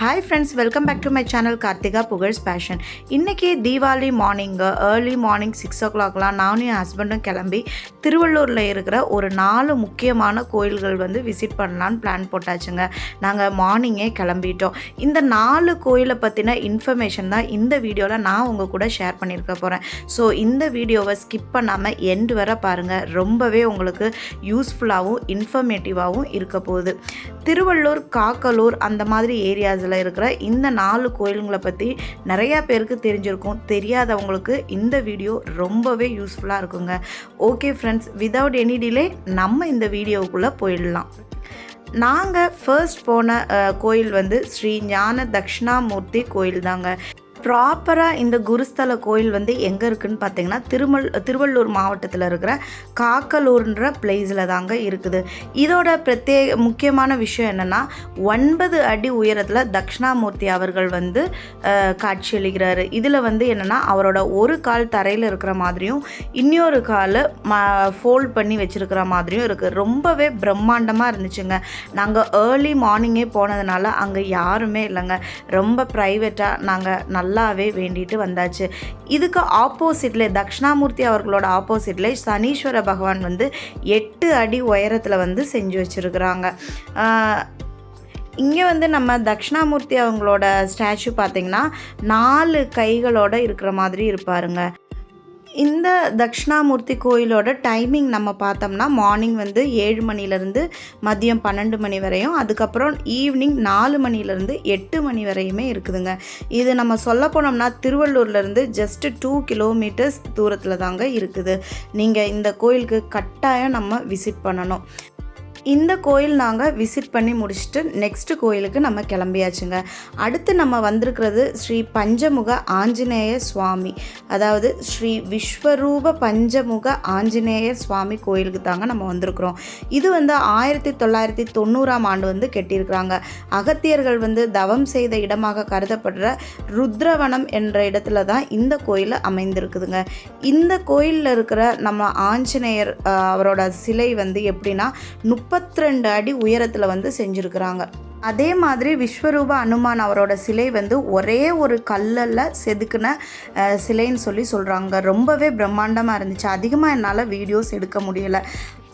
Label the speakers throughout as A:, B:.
A: Hi friends welcome back to my channel Karthika Pugazh's passion இன்றைக்கி Deepavali morning early morning six ஓ கிளாக்லாம் நானும் என் ஹஸ்பண்டும் கிளம்பி திருவள்ளூரில் இருக்கிற ஒரு நாலு முக்கியமான கோயில்கள் வந்து விசிட் பண்ணலான்னு பிளான் போட்டாச்சுங்க. நாங்கள் மார்னிங்கே கிளம்பிட்டோம். இந்த நாலு கோயிலை பற்றின இன்ஃபர்மேஷன் தான் இந்த வீடியோவில் நான் உங்கள் கூட ஷேர் பண்ணியிருக்க போகிறேன் ஸோ இந்த வீடியோவை ஸ்கிப் பண்ணாமல் எண்டு வர பாருங்கள் ரொம்பவே உங்களுக்கு யூஸ்ஃபுல்லாகவும் இன்ஃபர்மேட்டிவாகவும் இருக்க போகுது. திருவள்ளூர் காக்கலூர் அந்த மாதிரி ஏரியாஸில் இருக்கிற இந்த நாலு கோயிலுங்களை பற்றி நிறையா பேருக்கு தெரிஞ்சிருக்கும் தெரியாதவங்களுக்கு இந்த வீடியோ ரொம்பவே யூஸ்ஃபுல்லாக இருக்குங்க. Okay friends without any delay நம்ம இந்த வீடியோவுக்குள்ளே போயிடலாம். நாங்கள் ஃபர்ஸ்ட் போன கோயில் வந்து ஸ்ரீ ஞான தக்ஷணாமூர்த்தி கோயில் தாங்க ப்ராப்பராக இந்த குருஸ்தல கோயில் வந்து எங்கே இருக்குன்னு பார்த்தீங்கன்னா திருமல் திருவள்ளூர் மாவட்டத்தில் இருக்கிற காக்கலூர்ன்ற பிளேஸில் தாங்க இருக்குது. இதோட பிரத்யேக முக்கியமான விஷயம் என்னென்னா ஒன்பது அடி உயரத்தில் தக்ஷணாமூர்த்தி அவர்கள் வந்து அஹ், காட்சியளிக்கிறாரு இதில் வந்து என்னென்னா அவரோட ஒரு கால் தரையில் இருக்கிற மாதிரியும் இன்னொரு கால் ம ஃபோல்ட் பண்ணி வச்சுருக்கிற மாதிரியும் இருக்குது ரொம்பவே பிரம்மாண்டமாக இருந்துச்சுங்க. நாங்கள் ஏர்லி மார்னிங்கே போனதுனால அங்கே யாருமே இல்லைங்க. ரொம்ப ப்ரைவேட்டாக நாங்கள் நல்லாவே வேண்டிட்டு வந்தாச்சு. இதுக்கு ஆப்போசிட்ல தக்ஷணாமூர்த்தி அவர்களோட ஆப்போசிட்ல சனீஸ்வர பகவான் வந்து எட்டு அடி உயரத்தில் வந்து செஞ்சு வச்சுருக்குறாங்க. இங்கே வந்து நம்ம தக்ஷணாமூர்த்தி அவங்களோட ஸ்டாச்சு பார்த்தீங்கன்னா நாலு கைகளோட இருக்கிற மாதிரி இருப்பாருங்க. இந்த தக்ஷணாமூர்த்தி கோயிலோட டைமிங் நம்ம பார்த்தோம்னா மார்னிங் வந்து ஏழு மணிலேருந்து மதியம் பன்னெண்டு மணி வரையும். அதுக்கப்புறம் ஈவினிங் நாலு மணிலேருந்து எட்டு மணி வரையுமே இருக்குதுங்க. இது நம்ம சொல்ல போனோம்னா திருவள்ளூர்லேருந்து ஜஸ்ட் டூ கிலோமீட்டர்ஸ் தூரத்தில் தாங்க இருக்குது. நீங்கள் இந்த கோயிலுக்கு கட்டாயம் நம்ம விசிட் பண்ணணும். இந்த கோயில் நாங்கள் விசிட் பண்ணி முடிச்சுட்டு நெக்ஸ்ட் கோயிலுக்கு நம்ம கிளம்பியாச்சுங்க. அடுத்து நம்ம வந்திருக்கிறது ஸ்ரீ பஞ்சமுக ஆஞ்சநேய சுவாமி. அதாவது ஸ்ரீ விஸ்வரூப பஞ்சமுக ஆஞ்சநேயர் சுவாமி கோயிலுக்கு தாங்க நம்ம வந்திருக்கிறோம். இது வந்து ஆயிரத்தி தொள்ளாயிரத்தி தொண்ணூறாம் ஆண்டு வந்து கெட்டியிருக்கிறாங்க. அகத்தியர்கள் வந்து தவம் செய்த இடமாக கருதப்படுற ருத்ரவனம் என்ற இடத்துல தான் இந்த கோயில் அமைந்திருக்குதுங்க. இந்த கோயிலில் இருக்கிற நம்ம ஆஞ்சநேயர் அவரோட சிலை வந்து எப்படின்னா முப்பத்தி முப்பத்திரெண்டு அடி உயரத்தில் வந்து செஞ்சுருக்கிறாங்க. அதே மாதிரி விஸ்வரூப அனுமான் அவரோட சிலை வந்து ஒரே ஒரு கல்லில் செதுக்கின சிலைன்னு சொல்லி சொல்கிறாங்க ரொம்பவே பிரம்மாண்டமாக இருந்துச்சு. அதிகமாக என்னால் வீடியோஸ் எடுக்க முடியலை.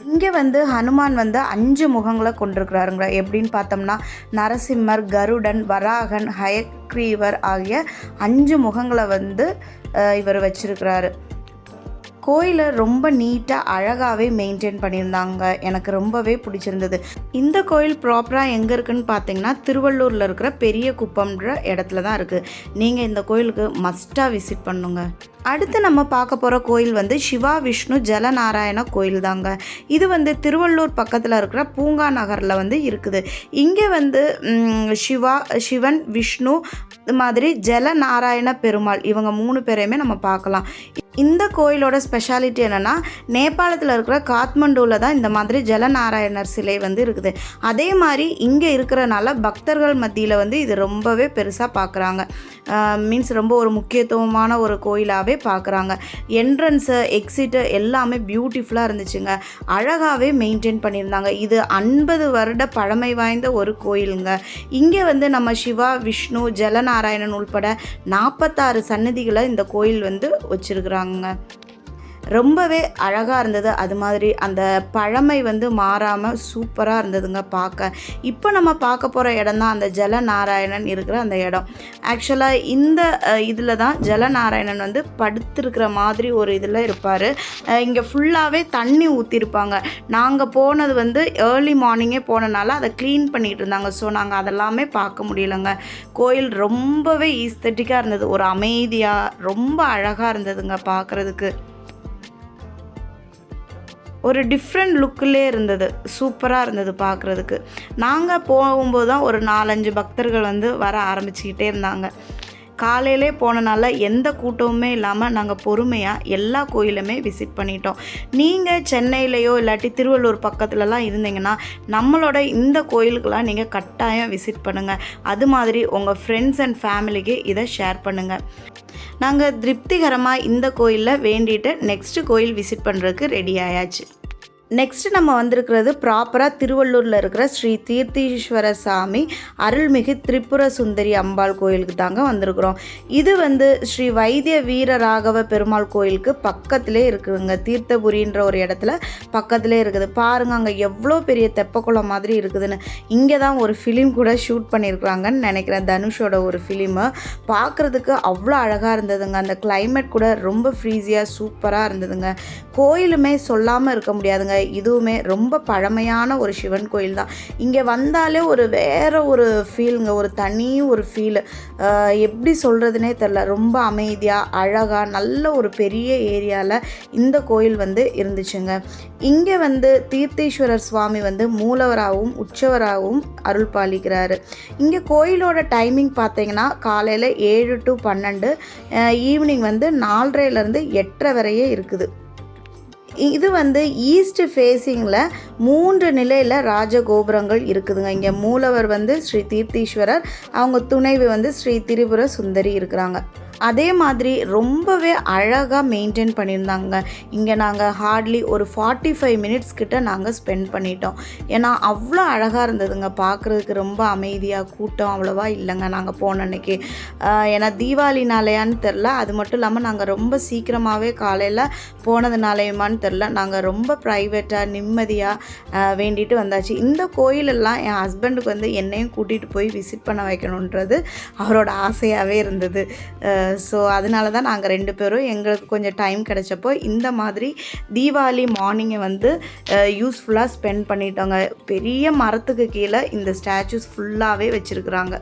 A: இங்கே வந்து ஹனுமான் வந்து அஞ்சு முகங்களை கொண்டிருக்கிறாருங்க. எப்படின்னு பார்த்தோம்னா நரசிம்மர் கருடன் வராகன் ஹயக்ரீவர் ஆகிய அஞ்சு முகங்களை வந்து இவர் வச்சிருக்கிறாரு. கோயிலை ரொம்ப நீட்டாக அழகாகவே மெயின்டைன் பண்ணியிருந்தாங்க. எனக்கு ரொம்பவே பிடிச்சிருந்தது. இந்த கோயில் ப்ராப்பராக எங்கே இருக்குன்னு பார்த்தீங்கன்னா திருவள்ளூரில் இருக்கிற பெரிய குப்பம்ன்ற இடத்துல தான் இருக்குது நீங்கள் இந்த கோயிலுக்கு மஸ்ட்டாக விசிட் பண்ணுங்க. அடுத்து நம்ம பார்க்க போகிற கோயில் வந்து சிவா விஷ்ணு ஜலநாராயண கோயில் தாங்க. இது வந்து திருவள்ளூர் பக்கத்தில் இருக்கிற பூங்கா நகரில் வந்து இருக்குது. இங்கே வந்து சிவா சிவன் விஷ்ணு இது மாதிரி ஜலநாராயண பெருமாள் இவங்க மூணு பேரையுமே நம்ம பார்க்கலாம். இந்த கோயிலோட ஸ்பெஷாலிட்டி என்னென்னா நேபாளத்தில் இருக்கிற காத்மண்டுவில் தான் இந்த மாதிரி ஜலநாராயணர் சிலை வந்து இருக்குது. அதே மாதிரி இங்கே இருக்கிறனால பக்தர்கள் மத்தியில் வந்து இது ரொம்பவே பெருசாக பார்க்குறாங்க மீன்ஸ் ரொம்ப ஒரு முக்கியத்துவமான ஒரு கோயிலாகவே பார்க்குறாங்க என்ட்ரன்ஸு எக்ஸிட்டு எல்லாமே பியூட்டிஃபுல்லாக இருந்துச்சுங்க. அழகாகவே மெயின்டைன் பண்ணியிருந்தாங்க. இது ஐம்பது வருட பழமை வாய்ந்த ஒரு கோயிலுங்க. இங்கே வந்து நம்ம சிவா விஷ்ணு ஜலநாராயணன் உள்பட நாற்பத்தாறு சன்னதிகளை இந்த கோயில் வந்து வச்சுருக்குறாங்க. 嗯那 ரொம்பவே அழகாக இருந்தது. அது மாதிரி அந்த பழமை வந்து மாறாமல் சூப்பராக இருந்ததுங்க பார்க்க. இப்போ நம்ம பார்க்க போகிற இடம் தான் அந்த ஜலநாராயணன் இருக்கிற அந்த இடம். ஆக்சுவலாக இந்த இதில் தான் ஜலநாராயணன் வந்து படுத்திருக்கிற மாதிரி ஒரு இதில் இருப்பார். இங்கே ஃபுல்லாகவே தண்ணி ஊற்றிருப்பாங்க நாங்கள் போனது வந்து ஏர்லி மார்னிங்கே போனனால அதை க்ளீன் பண்ணிகிட்டு இருந்தாங்க. ஸோ நாங்கள் அதெல்லாமே பார்க்க முடியலங்க. கோயில் ரொம்பவே ஈஸ்தட்டிக்காக இருந்தது. ஒரு அமைதியாக ரொம்ப அழகாக இருந்ததுங்க பார்க்குறதுக்கு. ஒரு டிஃப்ரெண்ட் லுக்கிலே இருந்தது. சூப்பராக இருந்தது பார்க்குறதுக்கு நாங்கள் போகும்போது தான் ஒரு நாலஞ்சு பக்தர்கள் வந்து வர ஆரம்பிச்சுக்கிட்டே இருந்தாங்க. காலையிலே போனனால எந்த கூட்டமுமே இல்லாமல் நாங்கள் பொறுமையாக எல்லா கோயிலுமே விசிட் பண்ணிட்டோம். நீங்கள் சென்னையிலையோ இல்லாட்டி திருவள்ளூர் பக்கத்துலலாம் இருந்தீங்கன்னா நம்மளோட இந்த கோயிலுக்கெல்லாம் நீங்கள் கட்டாயம் விசிட் பண்ணுங்கள் அது மாதிரி உங்கள் ஃப்ரெண்ட்ஸ் அண்ட் ஃபேமிலிக்கு இதை ஷேர் பண்ணுங்கள் நாங்கள் திருப்திகரமாக இந்த கோயிலில் வேண்டிட்டு நெக்ஸ்ட்டு கோயில் விசிட் பண்ணுறதுக்கு ரெடி ஆயாச்சு. நெக்ஸ்ட் நம்ம வந்திருக்கிறது ப்ராப்பராக திருவள்ளூரில் இருக்கிற ஸ்ரீ தீர்த்தீஸ்வர சாமி அருள்மிகு திரிபுர சுந்தரி அம்பாள் கோயிலுக்கு தாங்க வந்திருக்கிறோம். இது வந்து ஸ்ரீ வைத்திய வீர ராகவ பெருமாள் கோயிலுக்கு பக்கத்திலே இருக்குதுங்க தீர்த்தபுரின்ற ஒரு இடத்துல பக்கத்திலே இருக்குது. பாருங்க அங்கே எவ்வளோ பெரிய தெப்பக்குளம் மாதிரி இருக்குதுன்னு. இங்கே தான் ஒரு ஃபிலிம் கூட ஷூட் பண்ணியிருக்கிறாங்கன்னு நினைக்கிறேன். தனுஷோட ஒரு ஃபிலிமு பார்க்குறதுக்கு அவ்வளோ அழகாக இருந்ததுங்க. அந்த கிளைமேட் கூட ரொம்ப ஃப்ரீஸியாக சூப்பராக இருந்ததுங்க. கோயிலுமே சொல்லாமல் இருக்க முடியாதுங்க. இதுவுமே ரொம்ப பழமையான ஒரு சிவன் கோயில் தான். இங்கே வந்தாலே ஒரு வேற ஒரு ஃபீலுங்க ஒரு தனி ஒரு ஃபீல் எப்படி சொல்கிறதுனே தெரில ரொம்ப அமைதியாக அழகாக நல்ல ஒரு பெரிய ஏரியாவில் இந்த கோயில் வந்து இருந்துச்சுங்க. இங்கே வந்து தீர்த்தேஸ்வரர் சுவாமி வந்து மூலவராகவும் உற்சவராகவும் அருள் பாலிக்கிறாரு. இங்கே கோயிலோட டைமிங் பார்த்தீங்கன்னா காலையில் ஏழு டு பன்னெண்டு ஈவினிங் வந்து நாலரைலேருந்து எட்டரை வரையே இருக்குது. இது வந்து ஈஸ்ட் ஃபேஸிங்கில் மூன்று நிலையில் ராஜகோபுரங்கள் இருக்குதுங்க. இங்கே மூலவர் வந்து ஸ்ரீ தீர்த்தீஸ்வரர் அவங்க துணைவி வந்து ஸ்ரீ திரிபுர சுந்தரி இருக்கிறாங்க. அதே மாதிரி ரொம்பவே அழகாக மெயின்டைன் பண்ணியிருந்தாங்க. இங்கே நாங்கள் ஹார்ட்லி ஒரு ஃபார்ட்டி ஃபைவ் மினிட்ஸ் கிட்ட நாங்கள் ஸ்பெண்ட் பண்ணிட்டோம். ஏன்னா அவ்வளோ அழகாக இருந்ததுங்க. பார்க்குறதுக்கு ரொம்ப அமைதியாக கூட்டம் அவ்வளோவா இல்லைங்க நாங்கள் போன அன்னைக்கு. ஏன்னா தீபாவளினாலையான்னு தெரில அது மட்டும் இல்லாமல் நாங்கள் ரொம்ப சீக்கிரமாகவே காலையில் போனதுனாலையுமான்னு தெரில நாங்கள் ரொம்ப ப்ரைவேட்டாக நிம்மதியாக வேண்டிட்டு வந்தாச்சு. இந்த கோயிலெல்லாம் என் ஹஸ்பண்டுக்கு வந்து என்னையும் கூட்டிகிட்டு போய் விசிட் பண்ண வைக்கணுன்றது அவரோட ஆசையாகவே இருந்தது. ஸோ அதனால தான் நாங்கள் ரெண்டு பேரும் எங்களுக்கு கொஞ்சம் டைம் கிடைச்சப்போ இந்த மாதிரி தீபாவளி மார்னிங்கை வந்து யூஸ்ஃபுல்லாக ஸ்பெண்ட் பண்ணிட்டோங்க. பெரிய மரத்துக்கு கீழே இந்த ஸ்டாச்சூஸ் ஃபுல்லாகவே வச்சுருக்குறாங்க.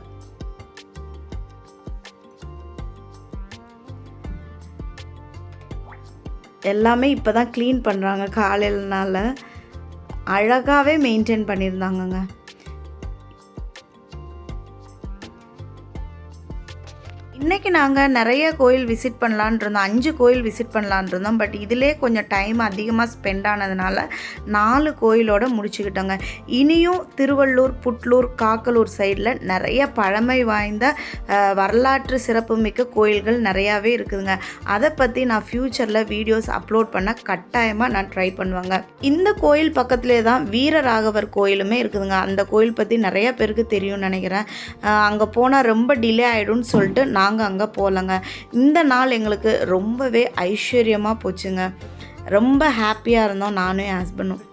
A: எல்லாமே இப்போ தான் க்ளீன் பண்ணுறாங்க காலையிலனால அழகாகவே மெயின்டைன் பண்ணியிருந்தாங்கங்க. இன்றைக்கி நாங்கள் நிறைய கோயில் விசிட் பண்ணலான் இருந்தோம். அஞ்சு கோயில் விசிட் பண்ணலான் இருந்தோம். பட் இதிலே கொஞ்சம் டைம் அதிகமாக ஸ்பெண்ட் ஆனதுனால நாலு கோயிலோட முடிச்சுக்கிட்டோங்க. இனியும் திருவள்ளூர் புட்லூர் காக்கலூர் சைடில் நிறைய பழமை வாய்ந்த வரலாற்று சிறப்புமிக்க கோயில்கள் நிறையாவே இருக்குதுங்க. அதை பற்றி நான் ஃப்யூச்சரில் வீடியோஸ் அப்லோட் பண்ண கட்டாயமாக நான் ட்ரை பண்ணுவேங்க. இந்த கோயில் பக்கத்துலேயே தான் வீரராகவர் கோயிலுமே இருக்குதுங்க. அந்த கோயில் பற்றி நிறையா பேருக்கு தெரியும்னு நினைக்கிறேன். அங்கே போனால் ரொம்ப டிலே ஆகிடும்னு சொல்லிட்டு நான் நாங்கள் அங்கே போகலங்க இந்த நாள் எங்களுக்கு ரொம்பவே ஐஸ்வர்யமாக போச்சுங்க. ரொம்ப ஹாப்பியாக இருந்தோம் நானும் என் ஹஸ்பண்டும்.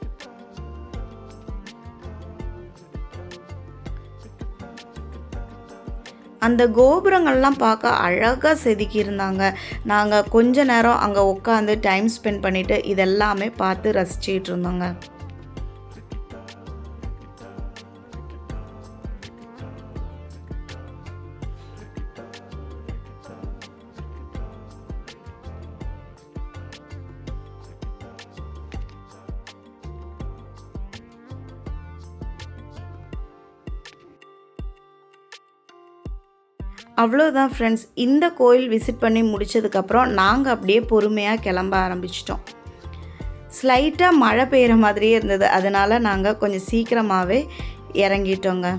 A: அந்த கோபுரங்கள்லாம் பார்க்க அழகாக செதுக்கியிருந்தாங்க நாங்கள் கொஞ்ச நேரம் அங்கே உட்காந்து டைம் ஸ்பெண்ட் பண்ணிவிட்டு இதெல்லாமே பார்த்து ரசிச்சிட்டு இருந்தோங்க. அவ்வளோதான் ஃப்ரெண்ட்ஸ் இந்த கோயில் விசிட் பண்ணி முடிச்சதுக்கப்புறம் நாங்கள் அப்படியே பொறுமையாக கிளம்ப ஆரம்பிச்சிட்டோம். ஸ்லைட்டாக மழை பெய்கிற மாதிரியே இருந்தது. அதனால் நாங்கள் கொஞ்சம் சீக்கிரமாகவே இறங்கிட்டோங்க.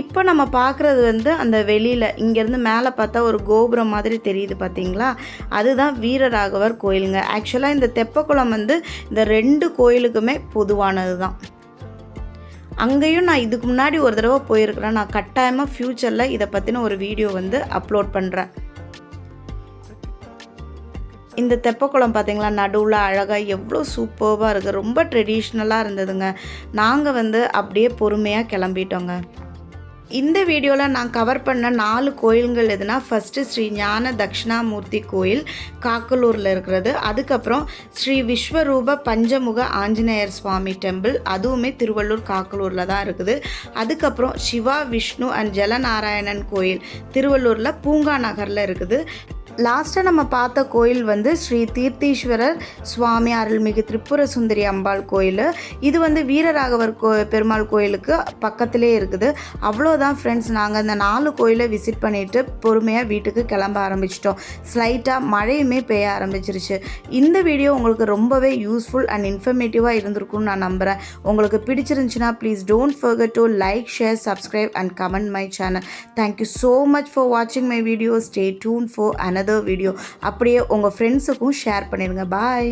A: இப்போ நம்ம பார்க்குறது வந்து அந்த வெளியில் இங்கேருந்து மேலே பார்த்தா ஒரு கோபுரம் மாதிரி தெரியுது பார்த்தீங்களா? அதுதான் வீரராகவர் கோயிலுங்க. ஆக்சுவலாக இந்த தெப்பக்குளம் வந்து இந்த ரெண்டு கோயிலுக்குமே பொதுவானது தான். அங்கேயும் நான் இதுக்கு முன்னாடி ஒரு தடவை போயிருக்கிறேன். நான் கட்டாயமாக ஃப்யூச்சரில் இதை பற்றின ஒரு வீடியோ வந்து அப்லோட் பண்ணுறேன் இந்த தெப்பக்குளம் பார்த்தீங்களா? நடுவில் அழகாக எவ்வளோ சூப்பர்வாக இருக்குது ரொம்ப ட்ரெடிஷ்னலாக இருந்ததுங்க. நாங்கள் வந்து அப்படியே பொறுமையாக கிளம்பிட்டோங்க. இந்த வீடியோவில் நான் கவர் பண்ண நாலு கோயில்கள் எதுனா ஃபஸ்ட்டு ஸ்ரீ ஞான தட்சிணாமூர்த்தி கோயில் காக்கலூரில் இருக்கிறது. அதுக்கப்புறம் ஸ்ரீ விஸ்வரூப பஞ்சமுக ஆஞ்சநேயர் சுவாமி டெம்பிள் அதுவுமே திருவள்ளூர் காக்கலூரில் தான் இருக்குது. அதுக்கப்புறம் சிவா விஷ்ணு அண்ட் ஜலநாராயணன் கோயில் திருவள்ளூரில் பூங்கா நகரில் இருக்குது. லாஸ்ட்டாக நம்ம பார்த்த கோயில் வந்து ஸ்ரீ தீர்த்தீஸ்வரர் சுவாமி அருள்மிகு திரிபுர சுந்தரி அம்பாள் கோயில். இது வந்து வீரராகவர் கோ பெருமாள் கோயிலுக்கு பக்கத்திலே இருக்குது. அவ்வளோதான் ஃப்ரெண்ட்ஸ் நாங்கள் இந்த நாலு கோயிலை விசிட் பண்ணிவிட்டு பொறுமையாக வீட்டுக்கு கிளம்ப ஆரம்பிச்சிட்டோம். ஸ்லைட்டாக மழையுமே பெய்ய ஆரம்பிச்சிருச்சு. இந்த வீடியோ உங்களுக்கு ரொம்பவே யூஸ்ஃபுல் அண்ட் இன்ஃபர்மேட்டிவாக இருந்திருக்கும்னு நான் நம்புகிறேன் உங்களுக்கு பிடிச்சிருந்துச்சுன்னா please don't forget to like share subscribe and comment my channel thank you so much for வாட்சிங் my video stay tune for another video அப்படியே உங்கள் ஃப்ரெண்ட்ஸுக்கும் ஷேர் பண்ணிடுங்க. பாய்